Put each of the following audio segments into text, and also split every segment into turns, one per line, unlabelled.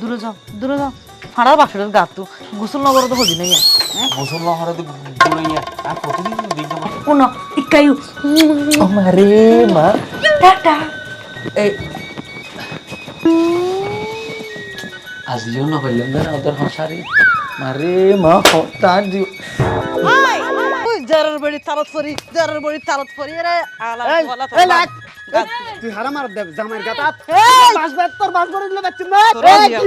দূরে যাও দূরে যাও। ফাড়ার বাসরের গা তো গোসল নগর তো হদি নাই। হ্যাঁ?
গোসল না হলে তো আর প্রতিদিন দিন জমা
কোন ইকায়ু
মারে মা
টাটা।
এই আজ লিও না হইলেন না ওদের সংসারে। মারে মা হঠাৎ
ওই জারের বাড়ি তালত ফরি জারের বাড়ি তালত ফরি রে আলা বলা।
তুই হারা মার দে জামাইর গাতা বাস বাস তোর বাস করে দিলে বাচ্চা না
বাস দিয়া।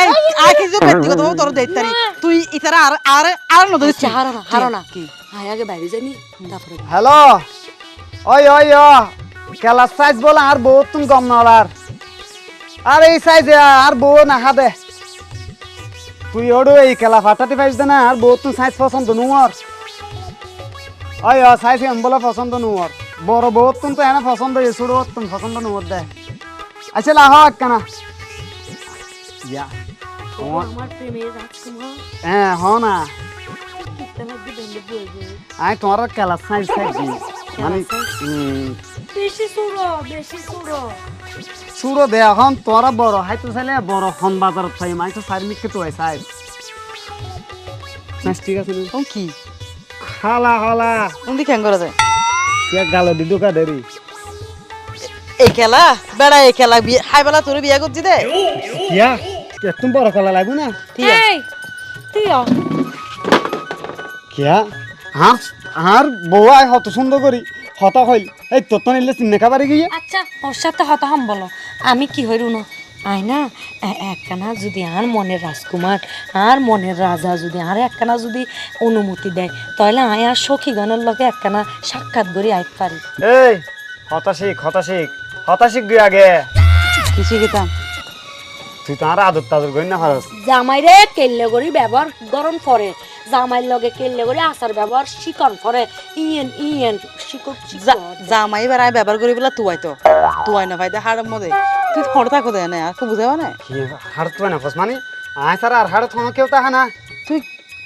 এই আকে যে ব্যক্তিগত ভাবে তোর দেইতারি। তুই ইতারা আর আর আর
না হারো না।
কি?
হায় আগে বাইরে জানি তারপরে
হ্যালো? ওই ওই ও। সাইজ বলে আর বহুত তুমি গম নলার। আর এই সাইজ আর বউ না খাদে তুই ওড়ো এই খেলা ফাটাতে পাইস না আর বহুত তুমি সাইজ পছন্দ নুয়ার। ওই ও সাইজ এম বলে পছন্দ নুয়ার। বড় বহুত তুমি তো এনে পছন্দ হয়ে ছোট তুমি পছন্দ নুয়ার দে আচ্ছা লাহ একখানা ইয়া হ্যাঁ হ না। আমি তোমার খেলার সাইজ সাইজ। মানে
সুরো বেশি সুরো
সুরো দে এখন তোরা বড় হাইতো চাইলে বড় খন বাজারত পাই মাই তো চারি মিটকে তো চাই। ঠিক আছে
কোন কি?
খালা খালা
কোন দি কেন করে যায়?
কে গালো দি দুকা দেরি
এই খেলা বেড়া এই খেলা হাই বেলা তোর বিয়ে করছি দে।
কিয়া কে তুমি বড় খেলা লাগবে না। কিয়া? হার হার বউ আয় হত সুন্দর করি হত হইল। এই তোর তো নিলে চিন্নে খাবারে গিয়ে
আচ্ছা ওর সাথে হত হাম বলো আমি কি হই রুনো আয় না একখানা যদি আর মনের রাজকুমার আর মনের রাজা যদি আর একখানা যদি অনুমতি দেয় তাহলে আয় আর সখীগণের লগে একখানা সাক্ষাৎ করি আইতে পারি।
এই হতাশিক হতাশিক হতাশিক গিয়ে আগে
কিছু গেতাম
তুই তো আর আদর তাদর করি না পারস
জামাইরে কেল্লে করি ব্যবহার গরম করে জামাইর লগে কেল্লে করি আচার ব্যবহার শিকন করে ইয়েন ইয়েন শিকন
জামাই বেড়ায় ব্যবহার করি বলে তুয়াই তো। তুয়াই না ভাই দে হাড়ের মধ্যে তুই হড় থাকো দে না আর বুঝাবা না
কি হাড় তো না ফস মানে আয় সারা আর হাড় থোনা কেউ তাহা না
তুই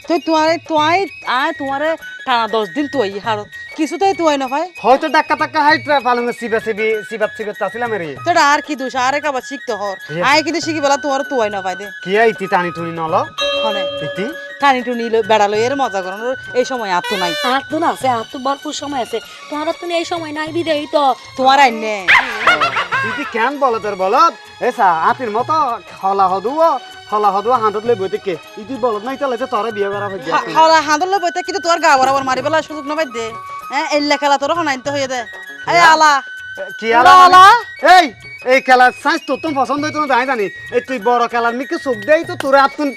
তুই তোমারে তুয়াই আয় তোমারে টানা দশ দিন তুই হাড় কিছু তাই না ভাই
হয়তো ডাক্কা টাক্কা হাইটরা পালং সিবা সিবি সিবাত সিবাত চাছিলাম রে
তোর আর কি দোষ আরে কাবার শিখতে হর। আয় কিন্তু শিখি বেলা তোমার তুয়াই না ভাই দে
কি ইতি টানি টুনি নল
হনে
ইতি
টানি টুনি বেড়ালো এর মজা করানোর এই সময় আর তো নাই।
আর তো না আছে আর তো ভরপুর সময় আছে। তোমার তো এই সময় নাই বিদেই তো।
তোমার আইনে
ইতি কেন বলো তোর বলত এসা আতির মতো হলা হদুও হলা হদুও হাঁটত লই বইতে কে? ইতি বলত নাই তাহলে তোরে বিয়ে করা হয়ে যায়
হাওলা হাঁদলে বইতে কিন্তু তোর গা বরাবর মারি বেলা সুযোগ না দে হ্যাঁ এল্লা খেলা তোর হনাইতে হয়ে দে। এই আলা।
কি আলা?
আলা।
এই এই খেলার সাইজ তো তুমি পছন্দ হইতো না জানি জানি। এই তুই বড় খেলার মিকে চোখ দেই তো তোর আতুন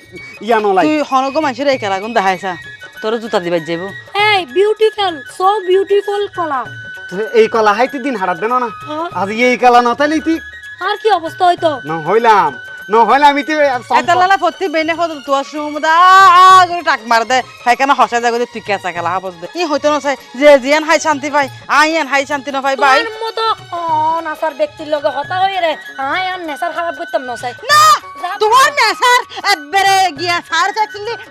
ইয়া নলাই।
তুই হনগো মানুষের এই খেলা কোন দেখাইছা তোর জুতা দিবার যাইব।
এই বিউটিফুল সো বিউটিফুল কলা।
তুই এই কলা হাইতে দিন হারাত দেন না।
হ্যাঁ।
আজ এই কলা নতালি তুই
আর কি অবস্থা হইতো?
না হইলাম। ন হইলাম ইতি
এটা লালা ফতি বেনে হদ তোর সুমদা আ করে টাক মার দে। ফাইকানা হসা জাগো দে খেলা হাবস দে। ই হইতো না চাই যে জিয়ান হাই শান্তি পাই আইয়ান হাই শান্তি না পাই বাই
তোর মতো নাসার ব্যক্তির লগে হতা হই রে আর নেশার খারাপ করতাম না চাই
না তোমার নেসার একবারে গিয়া সার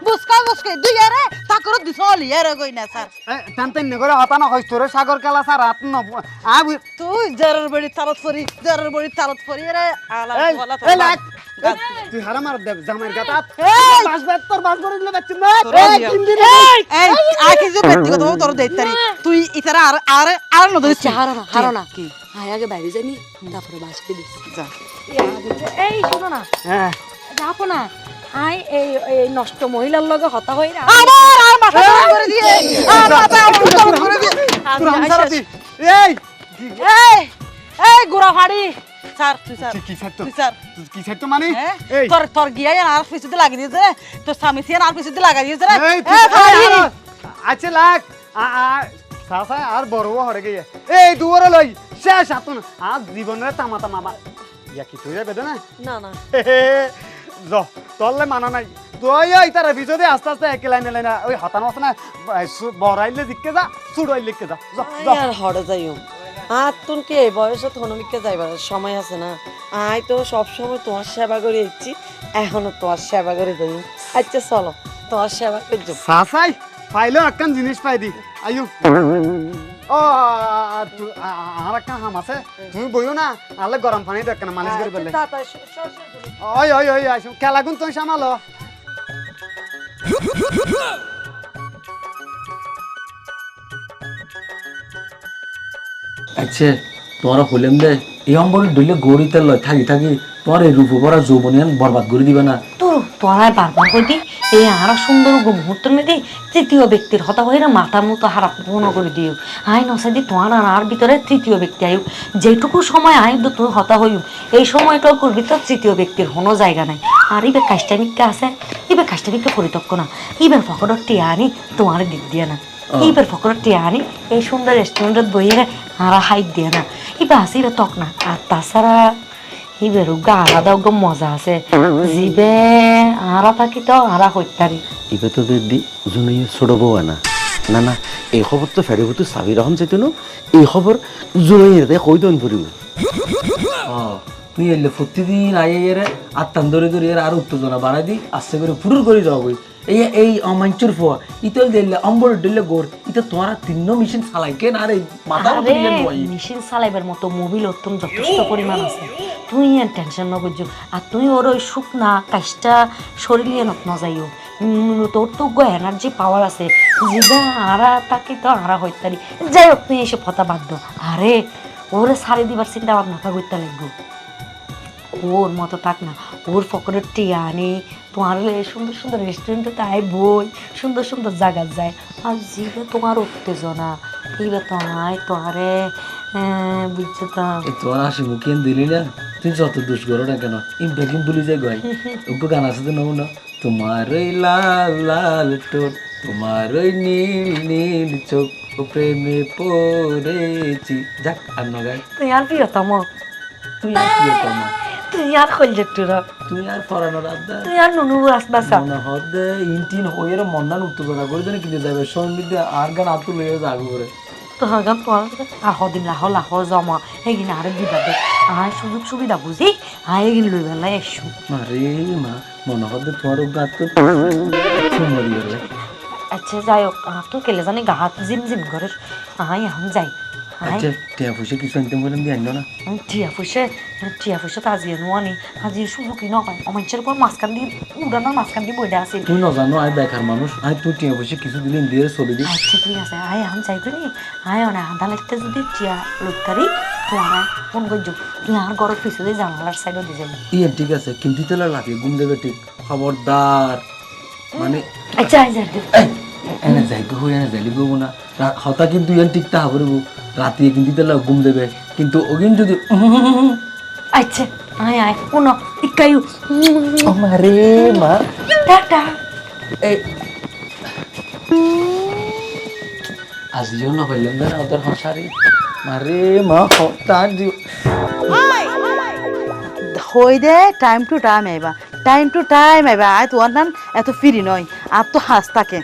বুসকা বুসকে দুই আরে তাকর দিছলি কই নেসার
করে হতা না হইছ তোরে সাগর খেলা সার রাত ন আ
তুই জারের বাড়ি তালত ফরি জারের বাড়ি তালত ফরি আরে আলা বলা
তুই হারা মার দে জামাইর গাতা বাস তোর করে দিলে বাচ্চা না এই তিন দিন
এই আকে যে ব্যক্তিগত ভাবে তোর দেইতারি তুই ইতারা আর আর আর নদী
আচ্ছা হারো না হারো না
কি?
আয় আগে বাইরে জানি তারপরে বাসাকে দিস
যা।
এই শোনো না।
হ্যাঁ।
যাব না আয় এই এই নষ্ট মহিলার লগে হতা হই রে
আমার আর মাথা করে দিয়ে। আর মাথা করে দিয়ে।
এই
এই। এই গুড়া ফাড়ি স্যার তুই স্যার
কি কি ছাড়তো
তুই স্যার।
কি ছাড়তো মানে?
হ্যাঁ?
এই।
তোর তোর গিয়াই আর পিছুতে লাগিয়ে দিয়েছে তোর স্বামী সিয়ান আর পিছুতে লাগিয়ে দিয়েছে রে।
আচ্ছা লাগ। সাসা আর বড় হরে গিয়ে। এই দুয়ারে লই। শেষ আতুন আর জীবনের তামা তামা মা ইয়া কি তুই বেদে না?
না না।
জ তললে মানা নাই। তুই ওই তার ভিজতে আস্তে আস্তে এক লাইনে লাইনা। ওই হতানো আছে না? বড়াইলে দিকে যা চুড়াইলে দিকে যা।
যাইও। আর তুন কে এই বয়সে থনমিককে যাইবার সময় আছে না? আই তো সব সময় তোমার সেবা করে ইচ্ছি এখনও তোমার সেবা করে যাই আচ্ছা চলো তোমার সেবা করে
সাসাই পাইলেও একখান জিনিস পাই দি। আয়ু। ও আর একটা হাম আছে। তুমি বইও না। আলে গরম পানি দেখ না মালিশ করে
স- স-
ওই ওই ওই আসো খেলা গুন তুমি সামালো
আচ্ছা তোমার হইলাম দে, এই অম্বল ডইলে গড়িতে লয়, থাকি থাকি তোমার এই রূপ ভরা যৌবনিয়ান বরবাদ করে দিবে না।
তোর তোরাই বারবার কইতি এই আর সুন্দর মুহূর্তের মধ্যে তৃতীয় ব্যক্তির হতা হয়ে মাথার মতো হারাপ পূর্ণ করে দিও। আই নসাদি তোমার আর ভিতরে তৃতীয় ব্যক্তি আয়ু। যেটুকু সময় তো তুই হতা হইউ এই সময়টুকুর ভিতর তৃতীয় ব্যক্তির কোনো জায়গা নাই। আর ইবে কাষ্টামিকটা আছে, ইবে কাষ্টামিকটা পরিতক্ক না ইবের ফকরের টিয়া আনি তোমার দিক দিয়ে না। ইবের ফকরের টিয়া আনি এই সুন্দর রেস্টুরেন্টত বইয়ে আর হাইট দিয়ে না। ইবে আছে ইবে তক না। আর তাছাড়া ইবেরও গা আলাদা গো মজা আছে। জিবে আরা থাকি তো আরা হইতারি।
এবার তো দি জুনাই ছোট বউ আনা। না না এই খবর তো ফেরে তো চাবি রহম চাইতো না। এই খবর জুনাই এতে কই দন ফুরিব?
ও তুই এলে প্রতিদিন আইয়ে এরে ধরে ধরে এর আর উত্তেজনা বাড়াই দি আস্তে করে ফুরুর করে যাও এই এই অমাঞ্চুর ফোয়া। ইতল দিলে অম্বল দিলে গোর। ইতে তোমার তিন্ন মেশিন চালাই কেন আর এই মাথা
মেশিন চালাইবার মতো মোবিল তুমি যথেষ্ট পরিমাণ আছে। তুই এর টেনশন ন বুঝছ আর তুই ওর ওই শুকনা কাজটা শরীর নিয়ে নত যাইও। তোর তো গো এনার্জি পাওয়ার আছে। জিবা আরা তাকে তো আরা হইতারি। যাই হোক তুই এসব কথা বাদ আরে ওরে সারি দিবার চিন্তা ভাবনা করতে লাগবো। ওর মতো থাক না। ওর পকেটের টিয়া আনি তোমার হলে সুন্দর সুন্দর রেস্টুরেন্টে তাই বই সুন্দর সুন্দর জায়গা যায়। আর জিবে তোমার উত্তেজনা এইবার তো আয় তোমারে বুঝছ তো।
এই তোমার হাসি মুখিয়ে দিলি না? তুই যত দোষ করো না কেন? এই বেগিন বলি যায় গাই ওকে গান আছে তো না তোমার ওই লাল লাল টোট তোমার ওই নীল নীল চোখ ও প্রেমে পড়েছি। যাক আর নগাই
তুই আর প্রিয়তম।
তুই আর কি তোমার
তুই আর খলজেটুর
তুই আর ফরানো রাখদা
তুই আর নুনু আসবাসা
মনে হদে ইনটিন হইয়ের মন্দান উত্তেজনা করে দেন কিন্তু যাবে সন্ধ্যে আর গান আতু লইয়ে যাগো করে
তোর গান তোমার আর হদিন লাহ লাহ জমা। সেইখিনি আরে দিবা দে। আয় সুযোগ সুবিধা বুঝি? আয় এগিন লই বেলা এসু।
মারে মা মনে হদে তোমার গাত তো মরি
আচ্ছা যাই হোক তো কেলে জানি গা হাত জিম জিম করে। আয় এখন যাই।
আচ্ছা টিয়া পয়সা কিছু আনতে বললাম দিয়ে আনলো না
টিয়া ফুসে টিয়া ফুসে তো আজি নোয়ানি আজি শুভ কি নয় অমাঞ্চের পর মাঝখান দিয়ে উড়ানোর মাঝখান দিয়ে বইটা আছিল
তুই না জানো আয় বেকার মানুষ আয় তুই টিয়া পয়সা কিছু দিলেন দিয়ে চলে দিস
আচ্ছা ঠিক আছে আয় এখন যাই করি আয় অনেক আধা লাগতে যদি টিয়া লুকারি তোমার ফোন করছ তুই আর ঘরের পিছনে জানালার সাইডে দিয়ে যাবি
ইয়ে ঠিক আছে কিন্তু তেলা লাফিয়ে ঘুম দেবে ঠিক খবরদার মানে
আচ্ছা আয় যাই
এই, এনে যাই গো এনে যাইলি গো না হতা কিন্তু ইয়ান ঠিক তা হবে রাতে কিন্তু তেলা ঘুম দেবে। কিন্তু ওগিন যদি
আচ্ছা আয় আয় উনো ইকায়ু।
মারে মা
টাটা।
এই আজিও না হইলাম না ওদের হসারি মারে মা তার দিও।
হই দে টাইম টু টাইম আইবা টাইম টু টাইম আইবা আয় তোমার নান এত ফিরি নয় আর তো হাস থাকে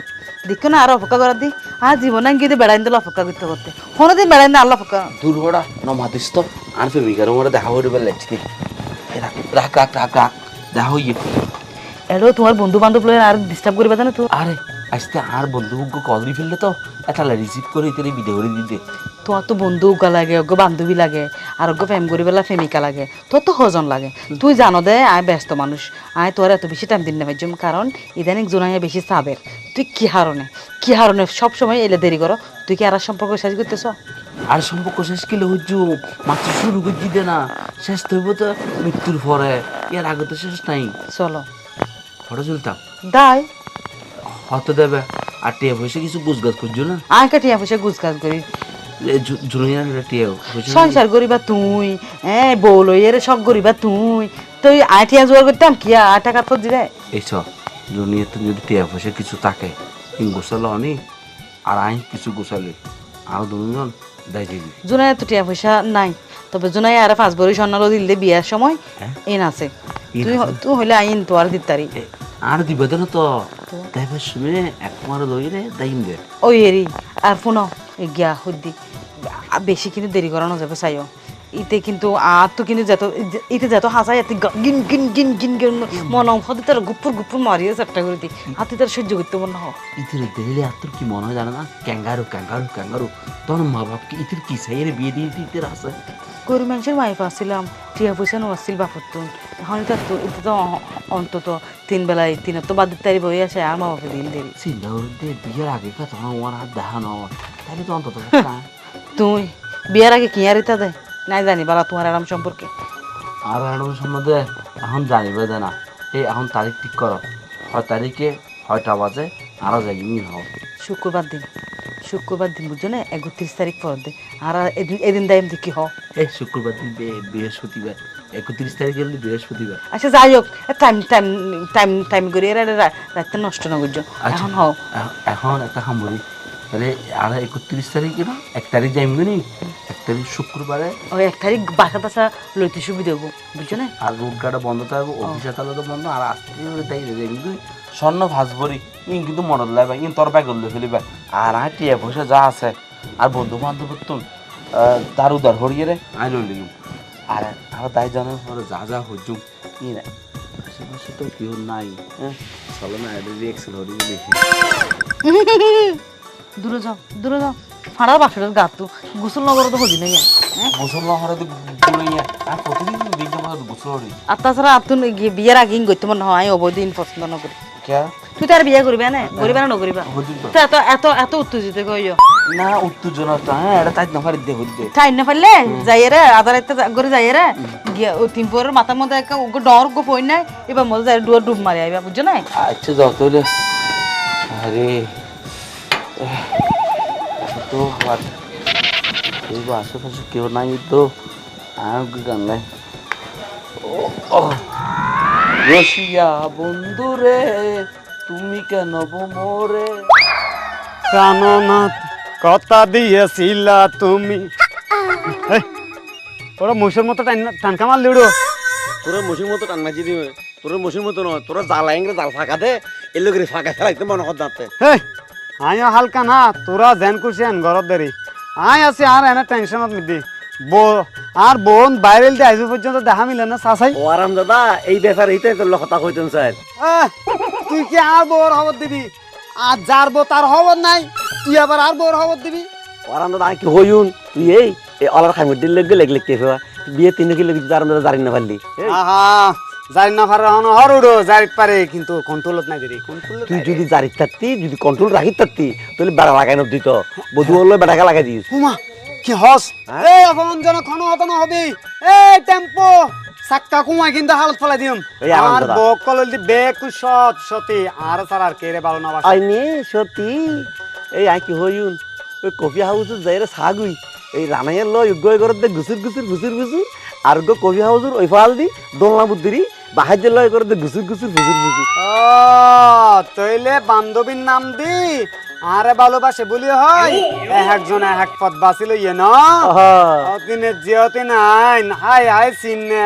দেখো না আর অপেক্ষা করার দি আর জীবন গিয়ে বেড়াইন দিল অপেক্ষা করতে করতে কোনোদিন বেড়াইন আল্লাহ অপেক্ষা
দূর হড়া ন মাতিস তো আর প্রেমিকার মরে দেখা হয়ে বেলা লাগছি রাখ রাখ রাখ রাখ দেখা হইয়ে
এলো তোমার বন্ধু বান্ধব আর ডিস্টার্ব করবে না তো
আরে আজকে আর বন্ধু কল দিয়ে ফেললে তো? একটা রিসিভ করে ইতারে বিদে করে দিতে।
তোমার তো বন্ধু উগা লাগে অজ্ঞ বান্ধবী লাগে আর অজ্ঞ প্রেম করি বেলা প্রেমিকা লাগে। তোর তো হজন লাগে। তুই জানো দে আয় ব্যস্ত মানুষ। আয় তোর এত বেশি টাইম দিন না পাইছম কারণ ইদানিক জোনাইয়া বেশি চাবের তুই কি হারণে? কি হারণে? সব সময় এলে দেরি করো। তুই কি আর সম্পর্ক শেষ করতেছ?
আর সম্পর্ক শেষ কিলে হইছু মাত্র শুরু করে দিতে না। শেষ তো হইব তো মৃত্যুর পরে। এর আগে তো শেষ নাই।
চলো।
ফটো চলতাম
দাই
হতে দেবে। আর টিয়া পয়সা কিছু গুজগাছ করছ না?
আয় কাটিয়া পয়সা গুছ কাজ করি
জুনিয়ার টিয়া
সংসার করিবা তুই হ্যাঁ বউ লইয়ের সব করিবা তুই। তুই আইটিয়া জোয়ার করতাম কি? আয় টাকা তো দিলে?
এইসব জুনিয়ার তো যদি টিয়া পয়সা কিছু থাকে গোসালো অনি আর আইন কিছু গোসালে আর দুজন দায় দিবি।
জোনাই তো টিয়া পয়সা নাই। তবে জোনাই আর পাঁচ বড়ি স্বর্ণালো দিলে বিয়ার সময়
হ্যাঁ?
এন আছে। তুই তুই হইলে আইন তো আর দিতারি।
আর দিবে তো না তো। তাইবার সময় একমার লই রে দাইম দে
ওই এরি আর ফোনো গিয়া হুদ্দি বেশি কিন্তু দেরি করানো যাবে চাইও। ইতে কিন্তু আর তো কিন্তু যত ইতে যত হাসাই এতে গিন গিন গিন গিন গিন মন হতে তার গুপুর গুপুর মারিয়ে চেষ্টা করে দি। হাতে তার সহ্য করতে মনে হয়।
ইতির দেখলে আর তোর কি মনে হয় জানে না? Kangaroo kangaroo kangaroo. তোর মা বাপকে ইতির কি সাইয়ের বিয়ে দিয়ে দিতে আছে
গরু মানুষের মাইফ আসছিলাম টিয়া পয়সা নো আসছিল বাপর তো এখন তো এটা তো অন্তত তিন বেলায় তিন তো বাদ তারি বই আসে আর মা বাপে দিন দেরি।
চিন্তা করতে বিয়ের আগে কথা আমার হাত দেখানো তাহলে তো অন্তত না।
তুই। বিয়ার আগে কি আর ইতা দেয় নাই জানি বালা তোমার আরাম সম্পর্কে।
আর ম্যাডাম সম্বন্ধে এখন জানিবে দে না। এই এখন তারিখ ঠিক করো। হয় তারিখে হয়টা বাজে আরও যাই মিল হও
শুক্রবার দিন। শুক্রবার দিন বুঝছ না? একত্রিশ তারিখ পর দে আর এদিন এদিন এমনি কি হ?
এই শুক্রবার দিন বৃহস্পতিবার। একত্রিশ তারিখ গেলে বৃহস্পতিবার।
আচ্ছা যাই হোক টাইম টাইম টাইম টাইম করে এরা রা- রাতটা নষ্ট না করছ। এখন হও।
এখন একটা খামরি তাহলে আর একত্রিশ তারিখ না এক তারিখ যাইম নি এক তারিখ শুক্রবারে।
ওই এক তারিখ বাসা টাসা লইতে সুবিধা হব বুঝছ না?
আর রোড বন্ধ থাকব অফিস আদালত বন্ধ আর আসতে তাই রে কিন্তু স্বর্ণ ইন কিন্তু লাগবে ইন তোর ব্যাগ উল্লে ফেলিবে। আর আর টিয়া পয়সা যা আছে আর বন্ধু বান্ধব তার উদার হরিয়ে রে আই লই আর আর তাই জানার পরে যা যা হজুম কি না আশেপাশে তো কেউ নাই চলো না এটা রিয়েকশন হরি দেখি।
দূরে যাও দূরে যাও। ফাড়ার বাসের গা তো গোসল নগর তো হজি নাই।
গোসল না হরে তো আর প্রতিদিন দিনটা মতো গোসল হরি
আর তাছাড়া আর তুমি বিয়ের আগে করতে মনে হয় আমি অবদিন পছন্দ না করি তুই তার বিয়ে করবি না? করিবা না নকরিবা? এত এত এত উত্তেজিত কইও?
না উত্তেজনা হ্যাঁ এটা তাই না পারি দে দে।
টাইম না পারলে যাই রে আদার একটা করে যাই রে? ও তিনপুরের মাথার মধ্যে একটা ওকে ডর গো পই নাই এবার মধ্যে যাই ডুয়া ডুব মারি আইবা বুঝছ না
আচ্ছা যাও তাহলে। আরে। তো হাত এই বা আশেপাশে কেউ নাই তো আমাকে গান নাই রসিয়া বন্ধু রে তুমি কেন মোরে
প্রাণনাথ কথা দিয়েছিলা তুমি। ওরা মুসের মতো টান- টানকা মারলি উড়ো।
তোরা মসির মতো টান্না চিনি তোরা মসির মতো নয় তোরা এঙ্গে জাল ফাঁকা দে এলো করে ফাঁকা ফেলাইতে মনে কর দাঁতে।
হেই আয় হালকা না তোরা জেন করছি আন ঘরত দেরি আয় আছে আর এনে টেনশনত মিদি বো আর বোন বাইরে দিয়ে আইজ পর্যন্ত দেখা মিলে না চাচাই?
ও আরাম দাদা এই ব্যাপারে এইটাই তোর কথা কইতেন স্যার
তুই কি আর বউর খবর দিবি? আর যার বউ তার খবর নাই তুই আবার আর বউর খবর দিবি?
আরাম দাদা কি হইউন তুই এই অলার খামির দিল লেগে লেগ লেগ কেফে বিয়ে তিন কিলো কিছু আরাম দাদা জানি না পারলি
আহা। জানি না পারে হন হর উড়ো জারিত পারে কিন্তু কন্ট্রোলত নাই দেরি কন্ট্রোল
তুই যদি জারি থাকতি যদি কন্ট্রোল রাখি থাকতি তাহলে বেড়া লাগাই নদিত বধু হলো বেড়াকে লাগাই দিস।
হুমা কি হস? এই অপমানজনক খন হতন হবি। এই টেম্পো সাক্কা কুমাই কিন্তু হালত ফলাই দিম। আর
দাদা।
বক কলল দি বেকু সত সতি আর সার আর কেরে ভালো না
আইনি সত্যি এই আই কি হইউন? ওই কফি হাউস যাই রে সাগুই। এই রানাইয়ের লয় উগ্গয় করতে গুসুর গুসুর গুসুর গুসুর আর গো কফি হাউসের ওই ফাল দি দোলনা বুদ্ধিরি বাহাজ্যের লয় করতে গুসুর গুসুর ফুসুর ফুসুর
তইলে বান্ধবীর নাম দি আরে ভালোবাসে বলি হয়। একজন এক পথ বাঁচিল ইয়ে ন। অদিনে জিয়তে নাই হাই হাই চিনে।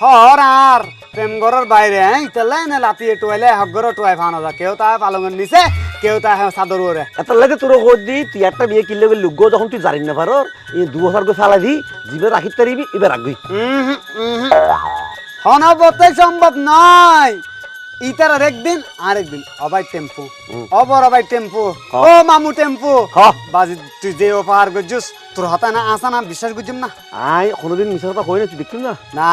হর আর প্রেম ঘরের বাইরে ইতালাই না লাতিয়ে টুয়াইলে হক ঘর টুয়াই ফানো যা। কেউ তা পালঙের নিচে কেউ তা চাদর ওরে
এত লাগে তোর কই দি তুই একটা বিয়ে কিনলে গেলে লুগ্গ যখন তুই জানি না পারো এই দু বছর করে ফেলা দি জিবে রাখি তারিবি এবার রাখবি
হনবতে সম্ভব নয়। ইতার একদিন আর একদিন অবাই টেম্পু। অবর অবাই টেম্পু। ও মামু টেম্পু। বাজি তুই যে উপহার করছিস তোর হতা না আসা না বিশ্বাস করছিস না?
আই কোনোদিন মিশা কথা কই না তুই দেখছিস না?
না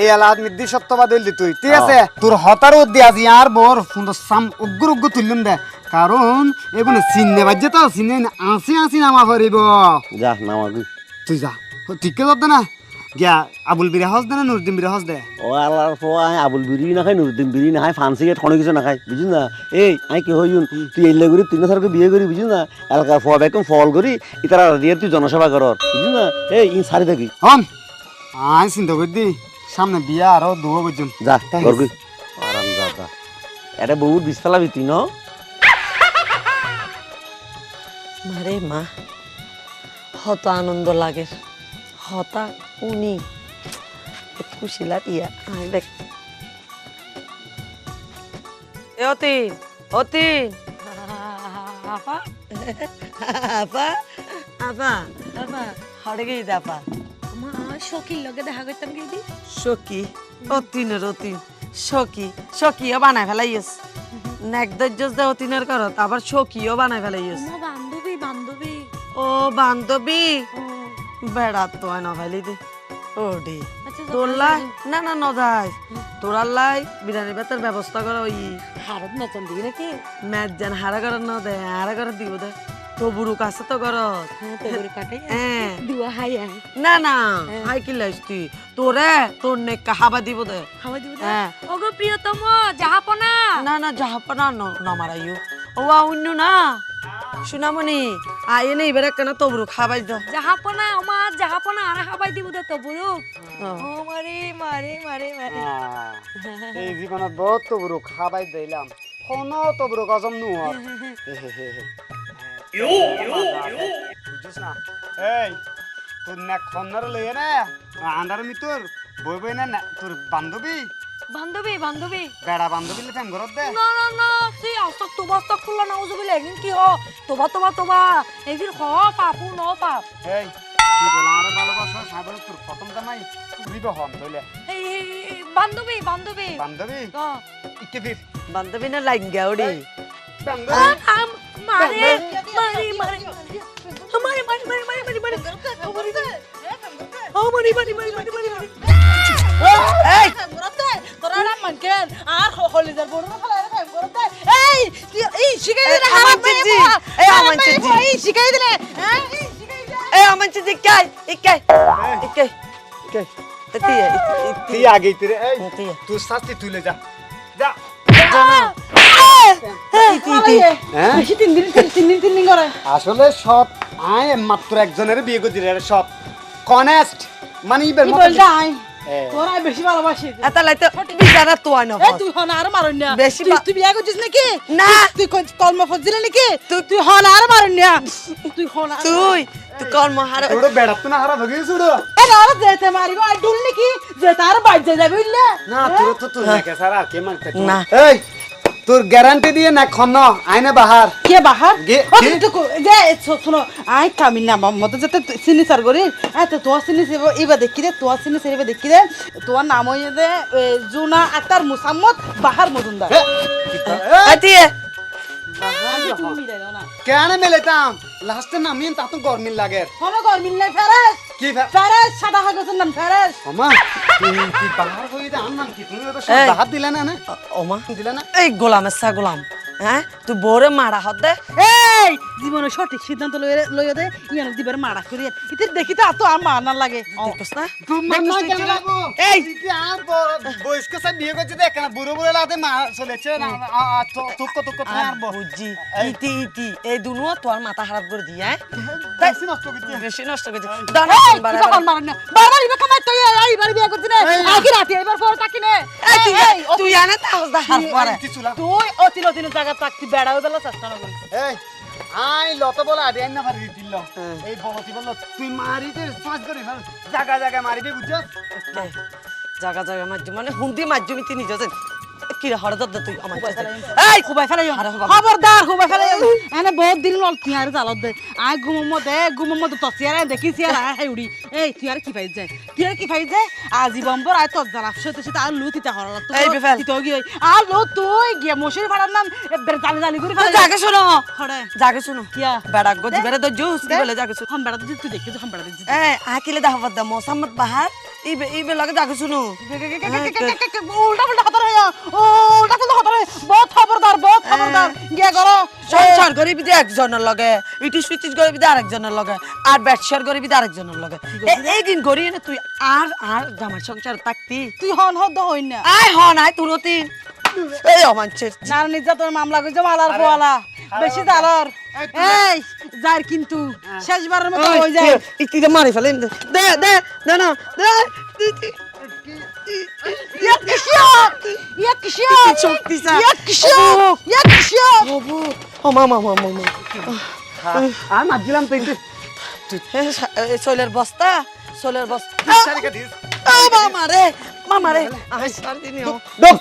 এই এলাহাত মিদ্দি সত্যবাদ হইলি তুই ঠিক আছে? তোর হতার উদ্দি আজি আর বোর সুন্দর সাম উগ্র উগ্র তুললুম দে। কারণ এগুলো চিনে বাজছে তো চিনে আসি আসি নামা পারিব
যা নামাবি
তুই যা ঠিককে যাতে না? গিয়া আবুল বিরা হস দে না নুরদিন বিরা হস দে?
ও আল্লাহর আই আবুল বিড়ি না খাই নুরুদ্দিন বিড়ি না খাই ফান্সি গেট কোনো কিছু না খাই বুঝিস না? এই আই কি হইউন তুই এলে করি তিন বছরকে বিয়ে করি বুঝিস না? এলাকার ফল বেকম ফল করি ইতারা দিয়ে তুই জনসেবা কর বুঝিস না? এই ইন সারি থাকি।
হন আই চিন্তা করি দি সামনে বিয়া আরও দুবো বুঝুন
যা
তাই
করবি আরাম যা যা। এটা বহুত বিষ ফেলাবি তুই ন?
মারে মা হত আনন্দ লাগে হতা uni kusilat iya aibek eh oti oti apa apa apa apa হাড়ে
গিয়ে লগে দেখা করতাম গেদি
শকি অতিনের অতি শকি শকিও বানায় ফেলাইস নেক দে অতিনের করত আবার শকিও বানায় ফেলাইস
বান্ধবী বান্ধবী।
ও বান্ধবী বেড়াত তো হয় না ফেলি দে। ও ডে
আচ্ছা
তোর লাই? না না ন যাই। তোরার লাই? বিরিয়ানি ভাতের ব্যবস্থা করা ওই
হারত মেতন দিবি নাকি?
ম্যাচ যেন হারা করার ন দে হারা করার দিব দে। তো বুড়ো কাছে তো করত
হ্যাঁ
হ্যাঁ।
দুয়া হাই হাই
না না হাই কি লাইস তুই? তোরে তোর নেক হাবা দিব দে।
দিব
হ্যাঁ।
ওগো প্রিয়তম জাহাপনা।
না না যাহাপনা নমারাইও ও অন্য না। আয়ে নেই এবার কেন তবরু খাবাই দাও
জাহাপনা আমার জাহাপনা আর খাবাই দিব দে তো বুড়ো ও মারে মারে মারে মারে
এই জীবনত বহুত তবরু খাবাই দিলাম। কোনো তবরু গজম নুহর বুঝছিস না? এই তোর না খন্নার লইয়ে না? আন্দার মিতর বই বই না না, তোর বান্ধবী
বান্ধবী বান্ধবী।
বেড়া বান্ধবী লে ফ্যাম করত দে।
না না না সি আস্তক তোবা আস্তক খুললা না উজুবিলে এগিন কি হ তোবা তোবা তোবা। এগিন হ পাপু ন পাপ।
এই কি বলা আরে ভালোবাসা সাগর তোর প্রথম দামাই বিব হন ধইলে
এই বান্ধবী বান্ধবী।
বান্ধবী?
হ্যাঁ
ইকে ফিফ
বান্ধবী না লাইন গাউডি
বান্ধবী।
আম মারে মারে মারে। আমারে মারে মারে মারে মারে মারে আমারে মারে মারে মারে মারে।
এই
জ্ঞান আর হলিদার বড় এই এই শিখাই দিলে
হারাম চিজি এই আমার চিজি
এই শিখাই দিলে। এই
আমার চিজি কাই ইকাই ইকাই ইকাই তিয়া
তিয়া আগে তিরে এই তুই শাস্তি তুলে যা। যা। আসলে সব আয় মাত্র একজনের বিয়ে করছিল সব। কনেস্ট মানে ইবের মতো আয়?
তোরা বেশি ভালোবাসি
এটা লাইতে বিজারা তো আনো
এ তুই হন আর মারুন না।
বেশি
তুই বিয়া করছিস নাকি?
না।
তুই কলম ফজিলে নাকি? তুই তুই হন আর মারুন না। তুই হন আর
তুই তুই কল মহার
ওটা বেড়াতো না হারা ভগে ছুড়ো
এ না আর যেতে মারিব আর ডুল নাকি? যে তার বাইজে যাবে বুঝলে?
না তোর তো তুই না স্যার কে মানতে
না।
এই! তোর গ্যারান্টি দিয়ে না খন আইনে বাহার।
কে বাহার? যে শুনো আই কামিন না মতো যেতে চিনি সার করি। হ্যাঁ তো তোয়া চিনি এবার দেখি রে তোর চিনি এবার দেখি রে তোমার নাম হয়ে যে এ, জুনা আক্তার মুসাম্মদ বাহার মজুমদার।
কেন মেলেতাম লাস্টের নামি তা তো গরমিল লাগে।
হন গরমিল নাই ফেরেস।
কি
ফেরেস সাদা হাগছেন নাম ফেরেস।
অমা কি বাহার হয়ে দে নাম কি? তুমি তো সব বাহার দিলে না না?
ওমা।
দিলে না?
এই গোলাম এসা গোলাম হ্যাঁ? তুই বোরে মারা হতে দে।
এই জীবনে সঠিক সিদ্ধান্ত লইয়া দে ইয়ান দিবার মারা করি। ইতে দেখি তো তো আর মার না লাগে।
দেখছ না?
তোমার না কেন লাগবো
এই।
আর বয়স্ক সব বিয়ে করছে দেখ না বুড়ো বুড়ো লাতে মা চলেছে না তুক তুক আর বউ
ইতি ইতি। এই দুনো তোর মাথা খারাপ করে দি হ্যাঁ?
বেশি নষ্ট করতে
বেশি নষ্ট করছে। দাঁড়া
না বারবার ইবা কামাই তো এই বাড়ি বিয়া করছিস না। আগে রাতে এবার পর তাকি নে।
এই তুই আনে তাহলে দা হাত পরে
তুই অতিল অতিল জায়গা থাকতি বেড়া হয়ে বেলা চেষ্টা না করিস।
এই আই লত বলা আদে না মারি দিল এই বগতি হ্যাঁ। বল তুই মারি দে সাজ করে হ্যাঁ। জায়গা জায়গা মারি দে বুঝছ?
জায়গা জায়গা মাঝ মানে হুন্দি মাঝ তুমি নিজে কি রে হরদত দে তুই আমার।
এই খুবাই ফেলাই খবরদার খুবাই ফেলাই এনে বহুত দিন লল তিয়ার জালত দে। আই গুমম দে গুমম দে। তসিয়ার দেখি সিয়ার আই উড়ি এই তিয়ার কি পাই যায় কি পাই আজি বম্বর আই তত জানা সতে সতে আর লুতি তা হরল তো
এই বিফাল।
তো গই আর লো তুই গিয়ে মশির ভাড়ার নাম এবার জালি জালি করে
জাগে শোনো জাগে শোনো
কিয়া?
বেড়া গো দিবারে তো জুস দিবলে জাগে শোনো
হাম বেড়া তুই দেখি হাম বেড়া
আকিলে মোসাম্মদ বাহার ইবে ইবে লাগে জাগে শোনো।
উল্টা উল্টা হাতার হইয়া উল্টা উল্টা হাতার বহুত খবরদার বহুত খবরদার। গিয়া করো।
সংসার গরিবি দিয়ে একজনের লগে ইটি সুইটিস গরিবি দিয়ে আরেকজনের লগে আর ব্যবসার গরিবি দিয়ে আরেকজনের লগে। এই দিন গড়ি না তুই আর আর জামাই সংসার থাকতি।
তুই হন হদ হইন না।
আয় হ নাই তুই রতি এই অমানছের
নার নির্যাতন মামলা করছে মালার পোয়ালা বেশি জালর এই। যায় কিন্তু শেষবারের মতো হয়ে যায়
একটু মারি ফেলেন দে দে দে না দে Yakışıyor. Yakışıyor. Çok güzel.
Yakışıyor. Yakışıyor. Aman aman
aman. Ama dilam peynir.
E, söyler
basta. Söyler basta. Mama re. Mama re. Ay sardinio.
Dok.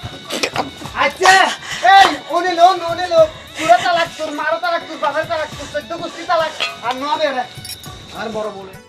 Açı. এই মারো তালাক তালাক আর আর বড় বলে।